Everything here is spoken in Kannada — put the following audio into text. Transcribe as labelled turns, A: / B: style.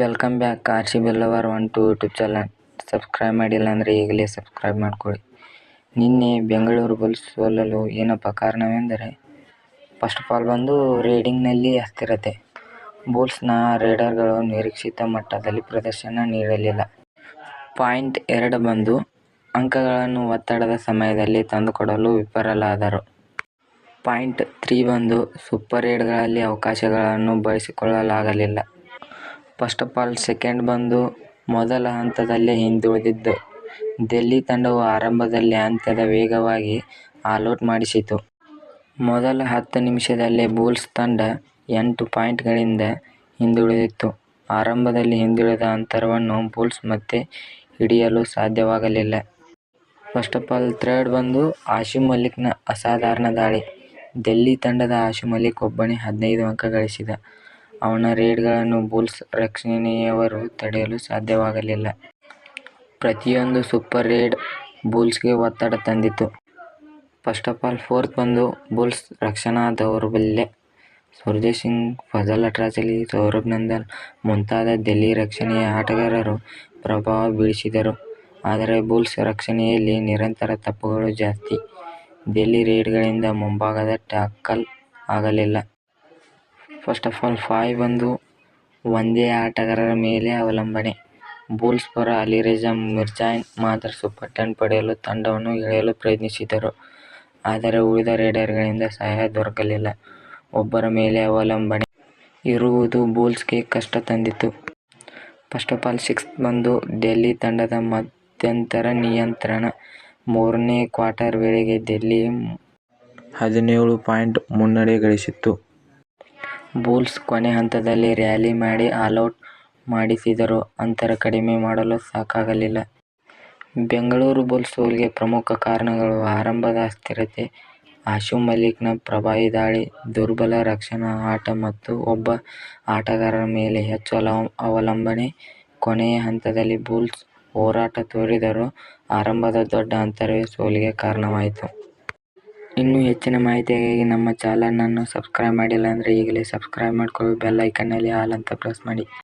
A: Welcome back R C one two YouTube channel subscribe ಮಾಡಿಲ್ಲ ಅಂದರೆ ಈಗಲೇ ಸಬ್ಸ್ಕ್ರೈಬ್ ಮಾಡಿಕೊಳ್ಳಿ. ನಿನ್ನೆ ಬೆಂಗಳೂರು ಬುಲ್ಸ್ ಸೋಲಲು ಏನಪ್ಪ ಕಾರಣವೆಂದರೆ ಫಸ್ಟ್ ಆಫ್ ಆಲ್ ಬಂದು ರೇಡಿಂಗ್ನಲ್ಲಿ ಅಸ್ಥಿರತೆ. ಬುಲ್ಸ್ನ ರೇಡರ್ಗಳು ನಿರೀಕ್ಷಿತ ಮಟ್ಟದಲ್ಲಿ ಪ್ರದರ್ಶನ ನೀಡಲಿಲ್ಲ. ಪಾಯಿಂಟ್ ಎರಡು ಬಂದು ಅಂಕಗಳನ್ನು ಒತ್ತಡದ ಸಮಯದಲ್ಲಿ ತಂದುಕೊಡಲು ವಿಫಲರಾದರು. ಪಾಯಿಂಟ್ ತ್ರೀ ಬಂದು ಸೂಪರ್ ರೇಡ್ಗಳಲ್ಲಿ ಅವಕಾಶಗಳನ್ನು ಬಳಸಿಕೊಳ್ಳಲಾಗಲಿಲ್ಲ. ಫಸ್ಟ್ ಆಫ್ ಆಲ್ ಸೆಕೆಂಡ್ ಬಂದು ಮೊದಲ ಹಂತದಲ್ಲೇ ಹಿಂದುಳಿದಿದ್ದು. ಡೆಲ್ಲಿ ತಂಡವು ಆರಂಭದಲ್ಲಿ ಅಂತ್ಯದ ವೇಗವಾಗಿ ಆಲೌಟ್ ಮಾಡಿಸಿತು. ಮೊದಲ ಹತ್ತು ನಿಮಿಷದಲ್ಲೇ ಬೂಲ್ಸ್ ತಂಡ ಎಂಟು ಪಾಯಿಂಟ್ಗಳಿಂದ ಹಿಂದುಳಿದಿತ್ತು. ಆರಂಭದಲ್ಲಿ ಹಿಂದುಳಿದ ಅಂತರವನ್ನು ಬುಲ್ಸ್ ಮತ್ತೆ ಹಿಡಿಯಲು ಸಾಧ್ಯವಾಗಲಿಲ್ಲ. ಫಸ್ಟ್ ಆಫ್ ಆಲ್ ಥರ್ಡ್ ಬಂದು ಆಶಿಮ್ ಮಲಿಕ್ನ ಅಸಾಧಾರಣ ದಾಳಿ. ಡೆಲ್ಲಿ ತಂಡದ ಆಶಿಮ್ ಮಲಿಕ್ ಒಬ್ಬನೇ ಹದಿನೈದು ಅಂಕ ಗಳಿಸಿದ. ಅವನ ರೇಡ್ಗಳನ್ನು ಬುಲ್ಸ್ ರಕ್ಷಣೆಯವರು ತಡೆಯಲು ಸಾಧ್ಯವಾಗಲಿಲ್ಲ. ಪ್ರತಿಯೊಂದು ಸೂಪರ್ ರೇಡ್ ಬುಲ್ಸ್ಗೆ ಒತ್ತಡ ತಂದಿತು ಫಸ್ಟ್ ಆಫ್ ಆಲ್ ಫೋರ್ತ್ ಬಂದು ಬುಲ್ಸ್ ರಕ್ಷಣಾ ದೌರ್ಬಲ್ಯ. ಸುರ್ಜೇಶ್ ಸಿಂಗ್, ಫಜಲ್ ಅಟ್ರಾಚಲಿ ಸೌರಭ್ ನಂದನ್ ಮುಂತಾದ ದೆಲ್ಲಿ ರಕ್ಷಣೆಯ ಆಟಗಾರರು ಪ್ರಭಾವ ಬೀಳಿಸಿದರು. ಆದರೆ ಬುಲ್ಸ್ ರಕ್ಷಣೆಯಲ್ಲಿ ನಿರಂತರ ತಪ್ಪುಗಳು ಜಾಸ್ತಿ. ದಿಲ್ಲಿ ರೇಡ್ಗಳಿಂದ ಮುಂಭಾಗದ ಟ್ಯಾಕಲ್ ಆಗಲಿಲ್ಲ. ಫಸ್ಟ್ ಆಫ್ ಆಲ್ ಫೈವ್ ಬಂದು ಒಂದೇ ಆಟಗಾರರ ಮೇಲೆ ಅವಲಂಬನೆ. ಬೂಲ್ಸ್ ಪರ ಅಲಿರಜಾ ಮಿರ್ಜಾನ್ ಮಾತ್ರ ಸೂಪರ್ ಟೆನ್ ಪಡೆಯಲು ತಂಡವನ್ನು ಎಳೆಯಲು ಪ್ರಯತ್ನಿಸಿದರು. ಆದರೆ ಉಳಿದ ರೇಡರ್ಗಳಿಂದ ಸಹಾಯ ದೊರಕಲಿಲ್ಲ. ಒಬ್ಬರ ಮೇಲೆ ಅವಲಂಬನೆ ಇರುವುದು ಬೂಲ್ಸ್ಗೆ ಕಷ್ಟ ತಂದಿತು. ಫಸ್ಟ್ ಆಫ್ ಆಲ್ ಸಿಕ್ಸ್ ಬಂದು ಡೆಲ್ಲಿ ತಂಡದ ಮಧ್ಯಂತರ ನಿಯಂತ್ರಣ. ಮೂರನೇ ಕ್ವಾರ್ಟರ್ ವೇಳೆಗೆ ಡೆಲ್ಲಿ ಹದಿನೇಳು ಪಾಯಿಂಟ್ ಮುನ್ನಡೆ ಗಳಿಸಿತ್ತು. ಬುಲ್ಸ್ ಕೊನೆ ಹಂತದಲ್ಲಿ ರ್ಯಾಲಿ ಮಾಡಿ ಆಲೌಟ್ ಮಾಡಿಸಿದರೂ. ಅಂತರ ಕಡಿಮೆ ಮಾಡಲು ಸಾಕಾಗಲಿಲ್ಲ. ಬೆಂಗಳೂರು ಬುಲ್ಸ್ ಸೋಲಿಗೆ ಪ್ರಮುಖ ಕಾರಣಗಳು ಆರಂಭದ ಅಸ್ಥಿರತೆ, ಆಶು ಮಲಿಕ್ನ ಪ್ರಭಾವಿ ದಾಳಿ, ದುರ್ಬಲ ರಕ್ಷಣಾ ಆಟ ಮತ್ತು ಒಬ್ಬ ಆಟಗಾರರ ಮೇಲೆ ಹೆಚ್ಚು ಅವಲಂಬನೆ. ಕೊನೆಯ ಹಂತದಲ್ಲಿ ಬುಲ್ಸ್ ಹೋರಾಟ ತೋರಿದರೂ ಆರಂಭದ ದೊಡ್ಡ ಅಂತರವೇ ಸೋಲಿಗೆ ಕಾರಣವಾಯಿತು. ಇನ್ನೂ ಹೆಚ್ಚಿನ ಮಾಹಿತಿಗಾಗಿ ನಮ್ಮ ಚಾನಲನ್ನು ಸಬ್ಸ್ಕ್ರೈಬ್ ಮಾಡಿಲ್ಲ ಅಂದ್ರೆ ಈಗಲೇ ಸಬ್ಸ್ಕ್ರೈಬ್ ಮಾಡಿಕೊಳ್ಳಿ, ಬೆಲ್ ಐಕಾನ್ನಲ್ಲಿ ಆಲ್ ಅಂತ ಪ್ರೆಸ್ ಮಾಡಿ.